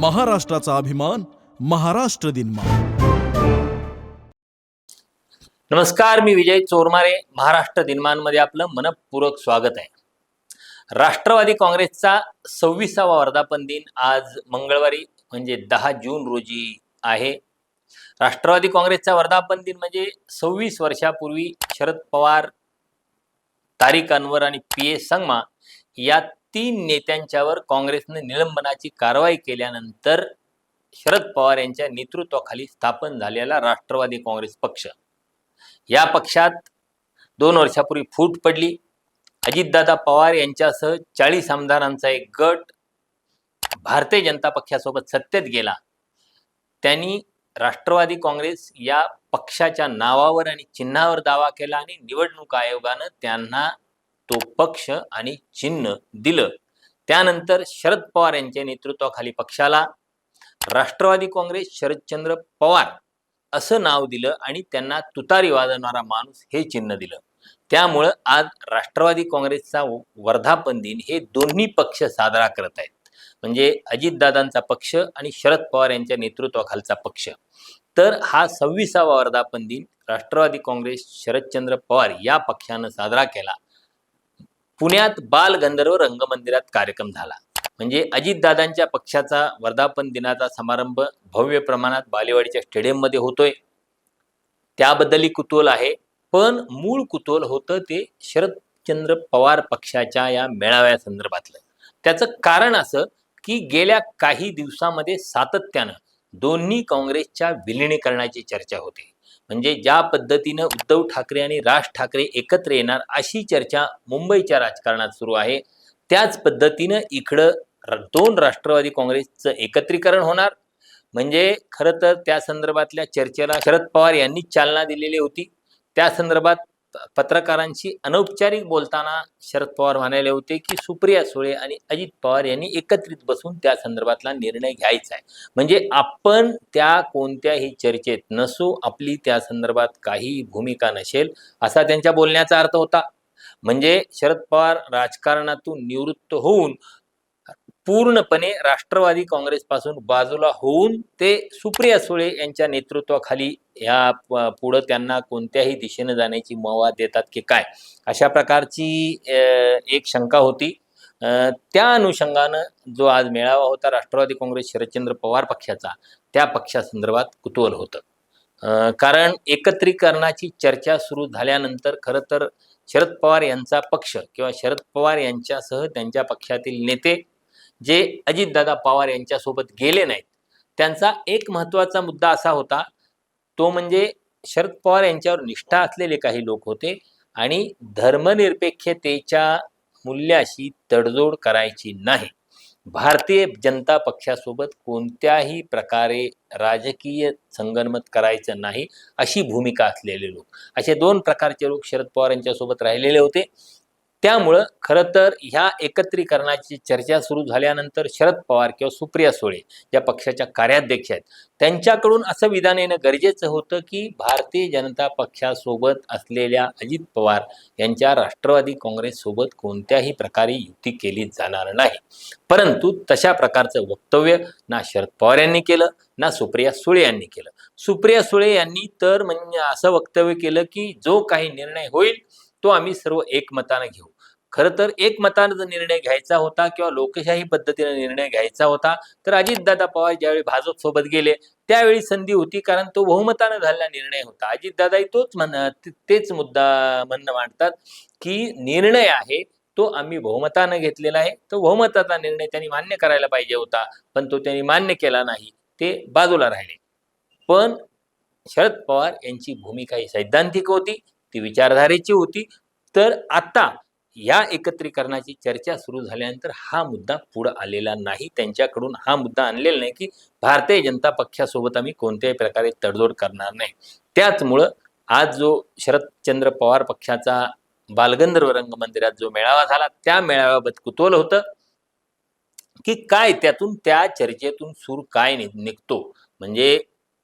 महाराष्ट्राचा अभिमान महाराष्ट्र दिन नमस्कार मी विजय चोरमारे. महाराष्ट्र दिनमानमध्ये आपलं मनपूर्वक स्वागत आहे. राष्ट्रवादी काँग्रेसचा सव्वीसावा वर्धापन दिन आज मंगळवारी म्हणजे दहा जून रोजी आहे. राष्ट्रवादी काँग्रेसचा वर्धापन दिन म्हणजे सव्वीस वर्षापूर्वी शरद पवार तारिक अनवर आणि पी ए संगमा या तीन नेत्यांच्यावर काँग्रेसने निलंबनाची कारवाई केल्यानंतर शरद पवार यांच्या नेतृत्वाखाली स्थापन झालेला राष्ट्रवादी काँग्रेस पक्ष. या पक्षात दोन वर्षापूर्वी फूट पडली. अजितदादा पवार यांच्यासह चाळीस आमदारांचा एक गट भारतीय जनता पक्षासोबत सत्तेत गेला. त्यांनी राष्ट्रवादी काँग्रेस या पक्षाच्या नावावर आणि चिन्हावर दावा केला आणि निवडणूक आयोगानं त्यांना तो पक्ष आणि चिन्ह दिलं. त्यानंतर शरद पवार यांच्या नेतृत्वाखाली पक्षाला राष्ट्रवादी काँग्रेस शरदचंद्र पवार असं नाव दिलं आणि त्यांना तुतारी वाजवणारा माणूस हे चिन्ह दिलं. त्यामुळं आज राष्ट्रवादी काँग्रेसचा वर्धापन दिन हे दोन्ही पक्ष साजरा करत आहेत. म्हणजे अजितदादांचा पक्ष आणि शरद पवार यांच्या नेतृत्वाखालचा पक्ष. तर हा सव्वीसावा वर्धापन दिन राष्ट्रवादी काँग्रेस शरदचंद्र पवार या पक्षानं साजरा केला. पुण्यात बाल गंधर्व रंगमंदिरात कार्यक्रम झाला. म्हणजे अजितदादांच्या पक्षाचा वर्धापन दिनाचा समारंभ भव्य प्रमाणात बालेवाडीच्या स्टेडियममध्ये होतोय. त्याबद्दलही कुतूहल आहे. पण मूळ कुतूहल होतं ते शरदचंद्र पवार पक्षाच्या या मेळाव्यासंदर्भातलं त्याचं कारण असं की गेल्या काही दिवसामध्ये सातत्यानं दोन्ही काँग्रेसच्या विलिनीकरणाची चर्चा होते. म्हणजे ज्या पद्धतीनं उद्धव ठाकरे आणि राज ठाकरे एकत्र येणार अशी चर्चा मुंबईच्या राजकारणात सुरू आहे. त्याच पद्धतीनं इकडं दोन राष्ट्रवादी काँग्रेसचं एकत्रीकरण होणार. म्हणजे खरं तर त्या संदर्भातल्या चर्चेला शरद पवार यांनी चालना दिलेली होती. त्या संदर्भात पत्रकारांशी अनौपचारिक बोलताना शरद पवार म्हणाले होते की सुप्रिया सुळे आणि अजित पवार यांनी एकत्रित बसून त्या संदर्भातला निर्णय घ्यायचा आहे. म्हणजे आपण त्या कोणत्याही चर्चेत नसू आपली त्या संदर्भात काही भूमिका नसेल असा त्यांच्या बोलण्याचा अर्थ होता. म्हणजे शरद पवार राजकारणातून निवृत्त होऊन पूर्णपणे राष्ट्रवादी काँग्रेसपासून बाजूला होऊन ते सुप्रिया सुळे यांच्या नेतृत्वाखाली ह्या प- पुढं त्यांना कोणत्याही दिशेनं जाण्याची मवा देतात की काय? अशा प्रकारची एक शंका होती. त्या अनुषंगानं जो आज मेळावा होता राष्ट्रवादी काँग्रेस शरदचंद्र पवार पक्षाचा त्या पक्षासंदर्भात कुतूहल होतं. कारण एकत्रीकरणाची चर्चा सुरू झाल्यानंतर खरं तर शरद पवार यांचा पक्ष किंवा शरद पवार यांच्यासह त्यांच्या पक्षातील नेते जे अजितदादा पवार यांच्यासोबत गेले नाहीत त्यांचा एक महत्त्वाचा मुद्दा असा होता तो म्हणजे शरद पवार यांच्यावर निष्ठा असलेले काही लोक होते आणि धर्मनिरपेक्षतेच्या मूल्याशी तडजोड करायची नाही. भारतीय जनता पक्षासोबत कोणत्याही प्रकारे राजकीय संगनमत करायचं नाही अशी भूमिका असलेले लोक. असे दोन प्रकारचे लोक शरद पवार यांच्यासोबत राहिलेले होते. त्यामुळं खरं तर ह्या एकत्रीकरणाची चर्चा सुरू झाल्यानंतर शरद पवार किंवा सुप्रिया सुळे या पक्षाच्या कार्याध्यक्ष आहेत त्यांच्याकडून असं विधान येणं गरजेचं होतं की भारतीय जनता पक्षासोबत असलेल्या अजित पवार यांच्या राष्ट्रवादी काँग्रेससोबत कोणत्याही प्रकारे युती केली जाणार नाही. परंतु तशा प्रकारचं वक्तव्य ना शरद पवार यांनी केलं ना सुप्रिया सुळे यांनी केलं. सुप्रिया सुळे यांनी तर म्हणजे असं वक्तव्य केलं की जो काही निर्णय होईल तो आम्ही सर्व एकमतानं घेऊ. खरं तर एकमतानं जर निर्णय घ्यायचा होता किंवा लोकशाही पद्धतीने निर्णय घ्यायचा होता तर अजितदादा पवार ज्यावेळी भाजप सोबत गेले त्यावेळी संधी होती कारण तो बहुमतानं झालेला निर्णय होता. अजितदादाही तोच म्हण तेच मुद्दा म्हणणं मांडतात की निर्णय आहे तो आम्ही बहुमतानं घेतलेला आहे तो बहुमताचा निर्णय त्यांनी मान्य करायला पाहिजे होता पण तो त्यांनी मान्य केला नाही ते बाजूला राहिले. पण शरद पवार यांची भूमिका ही सैद्धांतिक होती ती विचारधारेची होती. तर आता या एकत्रीकरणाची चर्चा सुरू झाल्यानंतर हा मुद्दा पुढे आलेला नाही. त्यांच्याकडून हा मुद्दा आणलेला नाही की भारतीय जनता पक्षासोबत आम्ही कोणत्याही प्रकारे तडजोड करणार नाही. त्याचमुळं आज जो शरदचंद्र पवार पक्षाचा बालगंधर्व रंगमंदिरात जो मेळावा झाला त्या मेळाव्याबद्दल कुतूहल होतं की काय त्यातून त्या चर्चेतून सूर काय नि- निघतो. म्हणजे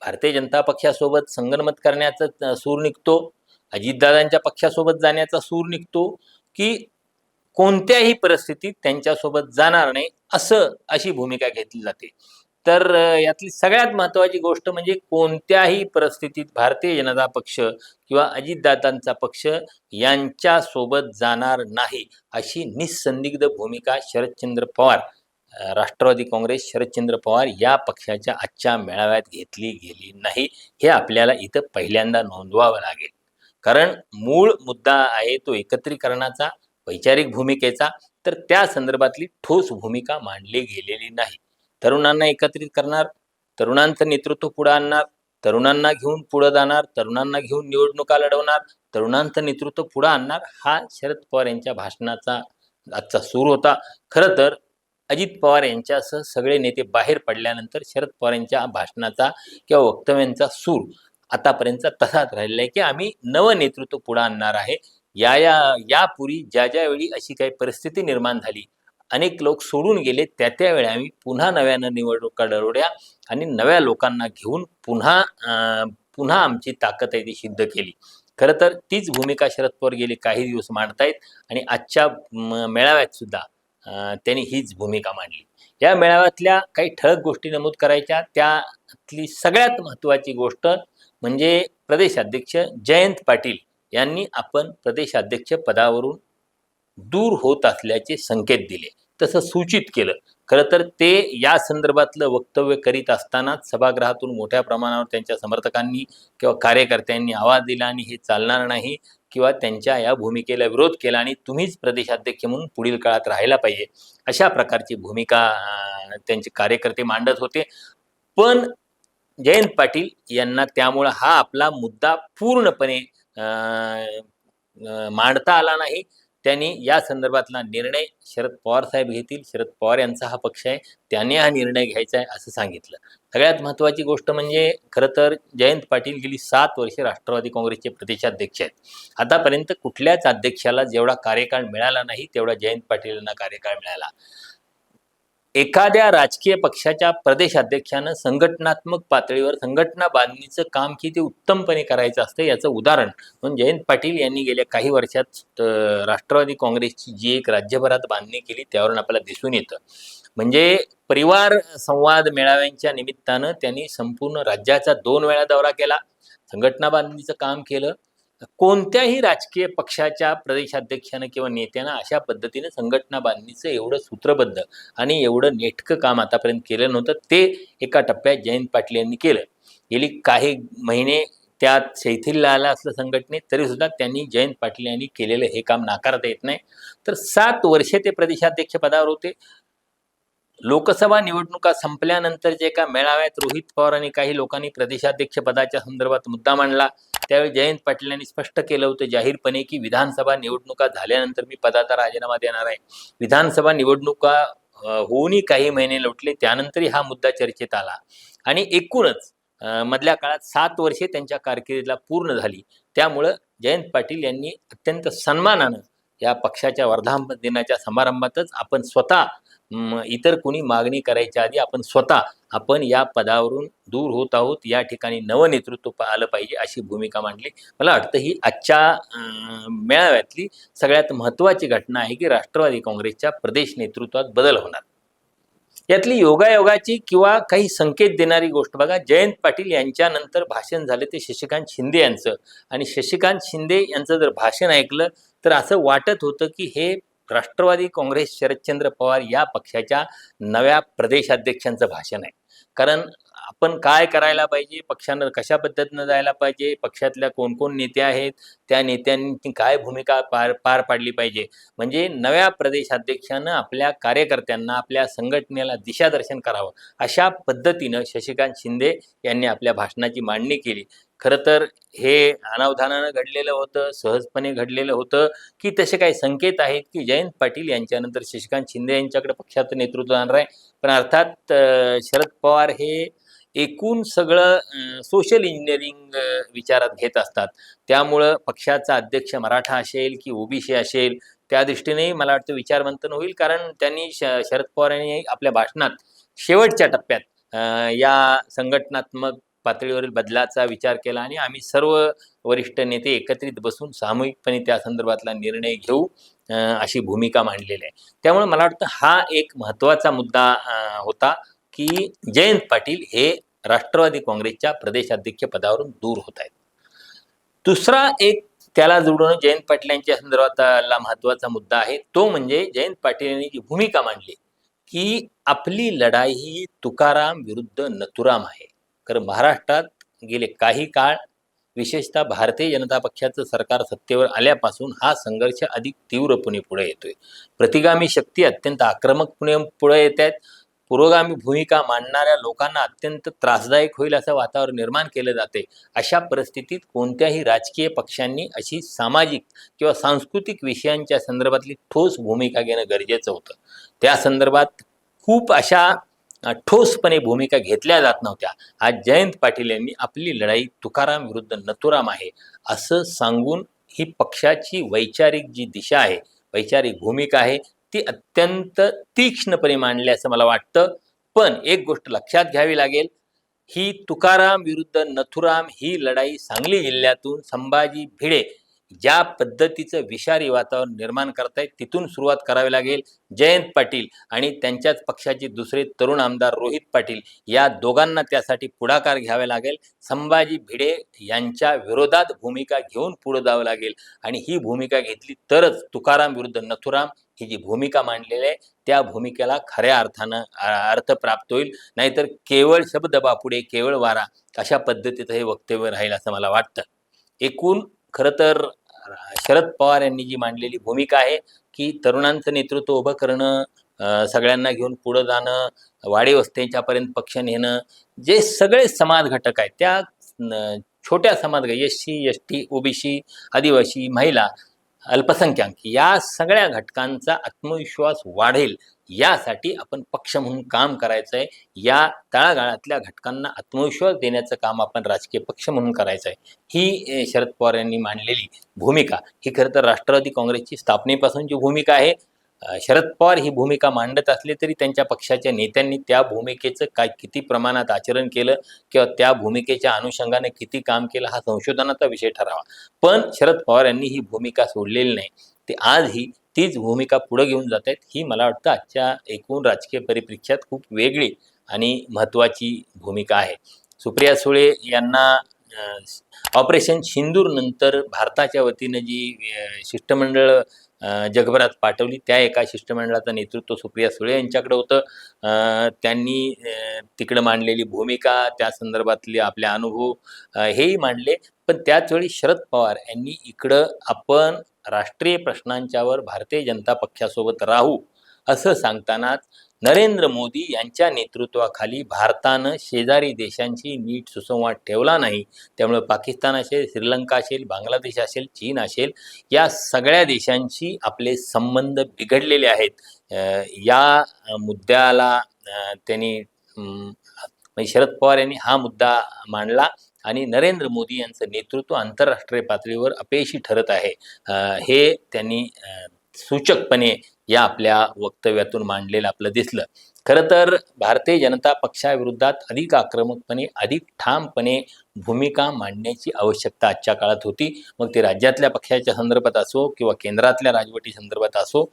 भारतीय जनता पक्षासोबत संगनमत करण्याचा सूर निघतो. अजितदादांच्या पक्षासोबत जाण्याचा सूर निघतो की कोणत्याही परिस्थितीत त्यांच्यासोबत जाणार नाही असं अशी भूमिका घेतली जाते. तर यातली सगळ्यात महत्वाची गोष्ट म्हणजे कोणत्याही परिस्थितीत भारतीय जनता पक्ष किंवा अजितदादांचा पक्ष यांच्यासोबत जाणार नाही अशी निसंदिग्ध भूमिका शरदचंद्र पवार राष्ट्रवादी काँग्रेस शरदचंद्र पवार या पक्षाच्या आजच्या मेळाव्यात घेतली गेली नाही. हे आपल्याला इथं पहिल्यांदा नोंदवावं लागेल. कारण मूळ मुद्दा आहे तो एकत्रीकरणाचा वैचारिक भूमिकेचा तर त्या संदर्भातली ठोस भूमिका मांडली गेलेली नाही. तरुणांना एकत्रित करणार तरुणांचं नेतृत्व पुढे आणणार तरुणांना घेऊन पुढे जाणार तरुणांना घेऊन निवडणुका लढवणार तरुणांचं नेतृत्व पुढे आणणार हा शरद पवार यांच्या भाषणाचा आजचा सूर होता. खरं तर अजित पवार यांच्यासह सगळे नेते बाहेर पडल्यानंतर शरद पवार यांच्या भाषणाचा किंवा वक्तव्यांचा सूर आतापर्यंतचा तसाच राहिलेला आहे की आम्ही नवं नेतृत्व पुढे आणणार आहे. या या यापूर्वी ज्या ज्या वेळी अशी काही परिस्थिती निर्माण झाली अनेक लोक सोडून गेले त्या त्यावेळी आम्ही पुन्हा नव्यानं निवडणुका डरवड्या आणि नव्या लोकांना घेऊन पुन्हा पुन्हा आमची ताकद आहे ती सिद्ध केली. खरं तर तीच भूमिका शरद पवार गेले काही दिवस मांडतायत आणि आजच्या मेळाव्यात सुद्धा त्यांनी हीच भूमिका मांडली. या मेळाव्यातल्या काही ठळक गोष्टी नमूद करायच्या त्यातली सगळ्यात महत्त्वाची गोष्ट म्हणजे प्रदेशाध्यक्ष जयंत पाटील यांनी आपण प्रदेशाध्यक्ष पदावरून दूर होत असल्याचे संकेत दिले. तसं सूचित केलं. खरं तर ते या संदर्भातलं वक्तव्य करीत असतानाच सभागृहातून मोठ्या प्रमाणावर त्यांच्या समर्थकांनी किंवा कार्यकर्त्यांनी आवाज दिला आणि हे चालणार नाही किंवा त्यांच्या या भूमिकेला विरोध केला आणि तुम्हीच प्रदेशाध्यक्ष म्हणून पुढील काळात राहायला पाहिजे. अशा प्रकारची भूमिका त्यांचे कार्यकर्ते मांडत होते. पण जयंत पाटील यांना त्यामुळं हा आपला मुद्दा पूर्णपणे मांडता आला नाही. त्यांनी या संदर्भातला निर्णय शरद पवार साहेब घेतील. शरद पवार यांचा हा पक्ष आहे. त्याने हा निर्णय घ्यायचा आहे असं सांगितलं. सगळ्यात महत्त्वाची गोष्ट म्हणजे खरं तर जयंत पाटील गेली सात वर्षे राष्ट्रवादी काँग्रेसचे प्रदेशाध्यक्ष आहेत. आतापर्यंत कुठल्याच अध्यक्षाला जेवढा कार्यकाळ मिळाला नाही तेवढा जयंत पाटील यांना कार्यकाळ मिळाला. एखाद्या राजकीय पक्षाच्या प्रदेशाध्यक्षानं संघटनात्मक पातळीवर संघटना बांधणीचं काम किती उत्तमपणे करायचं असतं याचं उदाहरण म्हणून जयंत पाटील यांनी गेल्या काही वर्षात राष्ट्रवादी काँग्रेसची जी एक राज्यभरात बांधणी केली त्यावरून आपल्याला दिसून येतं. म्हणजे परिवार संवाद मेळाव्यांच्या निमित्तानं त्यांनी संपूर्ण राज्याचा दोन वेळा दौरा केला संघटना बांधणीचं काम केलं कोणत्याही राजकीय पक्षाच्या प्रदेशाध्यक्षानं किंवा नेत्यानं अशा पद्धतीनं संघटना बांधणीचं एवढं सूत्रबद्ध आणि एवढं नेटकं काम आतापर्यंत केलं नव्हतं ते एका टप्प्यात जयंत पाटील यांनी केलं. गेली काही महिने त्यात शैथिल्य आलं असलं संघटनेत तरीसुद्धा त्यांनी जयंत पाटील यांनी केलेलं हे काम नाकारता येत नाही. तर सात वर्षे ते प्रदेशाध्यक्ष पदावर होते. लोकसभा निवडणुका संपल्यानंतर जे एका मेळाव्यात रोहित पवार आणि काही लोकांनी प्रदेशाध्यक्ष पदाच्या संदर्भात मुद्दा मांडला. त्यावेळी जयंत पाटील यांनी स्पष्ट केलं होतं जाहीरपणे की विधानसभा निवडणुका झाल्यानंतर मी पदाचा राजीनामा देणार आहे. विधानसभा निवडणुका होऊनही काही महिने लोटले त्यानंतरही हा मुद्दा चर्चेत आला. आणि एकूणच मधल्या काळात सात वर्षे त्यांच्या कारकिर्दीला पूर्ण झाली. त्यामुळं जयंत पाटील यांनी अत्यंत सन्मानानं या पक्षाच्या वर्धापन दिनाच्या समारंभातच आपण स्वतः इतर कोणी मागणी करायच्या आधी आपण स्वतः आपण या पदावरून दूर होत आहोत या ठिकाणी नवं नेतृत्व आलं पाहिजे अशी भूमिका मांडली. मला वाटतं ही आजच्या अं, मेळाव्यातली सगळ्यात महत्त्वाची घटना आहे की राष्ट्रवादी काँग्रेसच्या प्रदेश नेतृत्वात बदल होणार. यातली योगायोगाची किंवा काही संकेत देणारी गोष्ट बघा जयंत पाटील यांच्यानंतर भाषण झाले ते शशिकांत शिंदे यांचं. आणि शशिकांत शिंदे यांचं जर भाषण ऐकलं तर असं वाटत होतं की हे राष्ट्रवादी काँग्रेस शरदचंद्र पवार या पक्षाच्या नव्या प्रदेशाध्यक्षांचं भाषण आहे. कारण आपण काय करायला पाहिजे? पक्षानं कशा पद्धतीनं जायला पाहिजे? पक्षातल्या कोण कोण नेते आहेत? त्या नेत्यांनी काय भूमिका पार पार पाडली पाहिजे? म्हणजे नव्या प्रदेशाध्यक्षानं आपल्या कार्यकर्त्यांना आपल्या संघटनेला दिशादर्शन करावं. अशा पद्धतीनं शशिकांत शिंदे यांनी आपल्या भाषणाची मांडणी केली. खरं तर हे अनावधानानं घडलेलं होतं सहजपणे घडलेलं होतं की तसे काही संकेत आहेत की जयंत पाटील यांच्यानंतर शशिकांत शिंदे यांच्याकडे पक्षाचं नेतृत्व जाणार आहे. पण अर्थात शरद पवार हे एकूण सगळं सोशल इंजिनिअरिंग विचारात घेत असतात. त्यामुळं पक्षाचा अध्यक्ष मराठा असेल की ओबीसी असेल त्या दृष्टीनेही मला वाटतं विचारमंथन होईल. कारण त्यांनी श शरद पवार यांनी आपल्या भाषणात शेवटच्या टप्प्यात या संघटनात्मक पातळीवरील बदलाचा विचार केला आणि आम्ही सर्व वरिष्ठ नेते एकत्रित बसून सामूहिकपणे त्या संदर्भातला निर्णय घेऊ अशी भूमिका मांडलेली आहे. त्यामुळे मला वाटतं हा एक महत्त्वाचा मुद्दा होता की जयंत पाटील हे राष्ट्रवादी काँग्रेसच्या प्रदेशाध्यक्ष पदावरून दूर होत आहेत. दुसरा एक त्याला जोडून जयंत पाटील यांच्या संदर्भातला महत्त्वाचा मुद्दा आहे. तो म्हणजे जयंत पाटील यांनी जी भूमिका मांडली की आपली लढाई ही तुकाराम विरुद्ध नथुराम आहे. कारण महाराष्ट्रात गेले काही काळ विशेषतः भारतीय जनता पक्षाचं सरकार सत्तेवर आल्यापासून हा संघर्ष अधिक तीव्रपणे पुढे येतोय. प्रतिगामी शक्ती अत्यंत आक्रमकपणे पुढे येत आहेत. पुरोगामी भूमिका मांडणाऱ्या लोकांना अत्यंत त्रासदायक होईल असं वातावरण निर्माण केलं जाते. अशा परिस्थितीत कोणत्याही राजकीय पक्षांनी अशी सामाजिक किंवा सांस्कृतिक विषयांच्या संदर्भातली ठोस भूमिका घेणं गरजेचं होतं. त्या संदर्भात खूप अशा ठोसपणे भूमिका घेतल्या जात नव्हत्या. आज जयंत पाटील यांनी आपली लढाई तुकाराम विरुद्ध नथुराम आहे असं सांगून ही पक्षाची वैचारिक जी दिशा आहे वैचारिक भूमिका आहे ती अत्यंत तीक्ष्णपणे मांडली असं मला वाटतं. पण एक गोष्ट लक्षात घ्यावी लागेल. ही तुकाराम विरुद्ध नथुराम ही लढाई सांगली जिल्ह्यातून संभाजी भिडे ज्या पद्धतीचं विषारी वातावरण निर्माण करतायत तिथून सुरुवात करावी लागेल जयंत पाटील आणि त्यांच्याच पक्षाचे दुसरे तरुण आमदार रोहित पाटील. या दोघांना त्यासाठी पुढाकार घ्यावा लागेल. संभाजी भिडे यांच्या विरोधात भूमिका घेऊन पुढे जावं लागेल. आणि ही भूमिका घेतली तरच तुकाराम विरुद्ध नथुराम ही जी भूमिका मांडलेली आहे त्या भूमिकेला खऱ्या अर्थानं अर्थ प्राप्त होईल. नाहीतर केवळ शब्द बापुडे केवळ वारा अशा पद्धतीचं हे वक्तव्य राहील असं मला वाटतं. एकूण खरं तर शरद पवार यांनी जी मांडलेली भूमिका आहे की तरुणांचं नेतृत्व उभं करणं सगळ्यांना घेऊन पुढं जाणं वाडी वस्त्यांच्यापर्यंत पक्ष नेणं जे सगळे समाज घटक आहेत त्या छोट्या समाज S C S T OBC आदिवासी महिला अल्पसंख्याक. या सगळ्या घटकांचा आत्मविश्वास वाढेल. यासाठी आपण पक्ष म्हणून काम करायचं आहे या तळागाळातल्या घटकांना आत्मविश्वास देण्याचं काम आपण राजकीय पक्ष म्हणून करायचं आहे ही शरद पवार यांनी मांडलेली भूमिका. ही खरं तर राष्ट्रवादी काँग्रेसची स्थापनेपासूनची भूमिका आहे. शरद पवार ही भूमिका मांडत असले तरी त्यांच्या पक्षाच्या नेत्यांनी त्या भूमिकेचं काय किती प्रमाणात आचरण केलं किंवा त्या भूमिकेच्या अनुषंगाने किती काम केलं हा संशोधनाचा विषय ठरावा. पण शरद पवार यांनी ही भूमिका सोडलेली नाही. ते आजही तीच भूमिका पुढे घेऊन जात आहेत. ही मला वाटतं आजच्या एकूण राजकीय परिप्रेक्ष्यात खूप वेगळी आणि महत्त्वाची भूमिका आहे. सुप्रिया सुळे यांना ऑपरेशन सिंदूर नंतर भारताच्या वतीनं जी शिष्टमंडळ जगभरात पाठवली. त्या एका शिष्टमंडळाचं नेतृत्व सुप्रिया सुळे यांच्याकडे होतं. त्यांनी तिकडं मांडलेली भूमिका त्या संदर्भातले आपले अनुभव हेही मांडले. पण त्याचवेळी शरद पवार यांनी इकडं आपण राष्ट्रीय प्रश्नांच्यावर भारतीय जनता पक्षासोबत राहू असं सांगतानाच नरेंद्र मोदी यांच्या नेतृत्वाखाली भारतानं शेजारी देशांशी नीट सुसंवाद ठेवला नाही. त्यामुळे पाकिस्तान असेल श्रीलंका असेल बांगलादेश असेल चीन असेल या सगळ्या देशांशी आपले संबंध बिघडलेले आहेत. या मुद्द्याला त्यांनी म्हणजे शरद पवार यांनी हा मुद्दा मांडला आणि नरेंद्र मोदी यांचं नेतृत्व आंतरराष्ट्रीय पातळीवर अपयशी ठरत आहे. हे त्यांनी सूचकपणे या आपल्या वक्तव्यातून मांडलेलं आपलं दिसलं. खरं तर भारतीय जनता पक्षाविरोधात अधिक आक्रमकपणे अधिक ठामपणे भूमिका मांडण्याची आवश्यकता आजच्या काळात होती. मग ते राज्यातल्या पक्षाच्या संदर्भात असो किंवा केंद्रातल्या राजवटी संदर्भात असो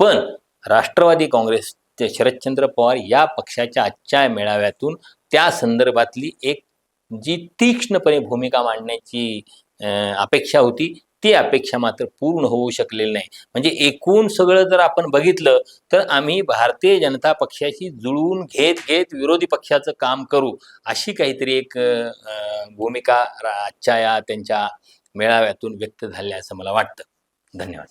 पण राष्ट्रवादी काँग्रेसचे शरदचंद्र पवार या पक्षाच्या आजच्या मेळाव्यातून त्या संदर्भातली एक जी तीक्ष्णपणे भूमिका मांडण्याची अपेक्षा होती ती अपेक्षा मात्र पूर्ण होऊ शकलेली नाही. म्हणजे एकूण सगळं जर आपण बघितलं तर आम्ही भारतीय जनता पक्षाशी जुळवून घेत घेत विरोधी पक्षाचं काम करू अशी काहीतरी एक भूमिका रा- आजच्या या त्यांच्या मेळाव्यातून व्यक्त झाली असं मला वाटतं. धन्यवाद.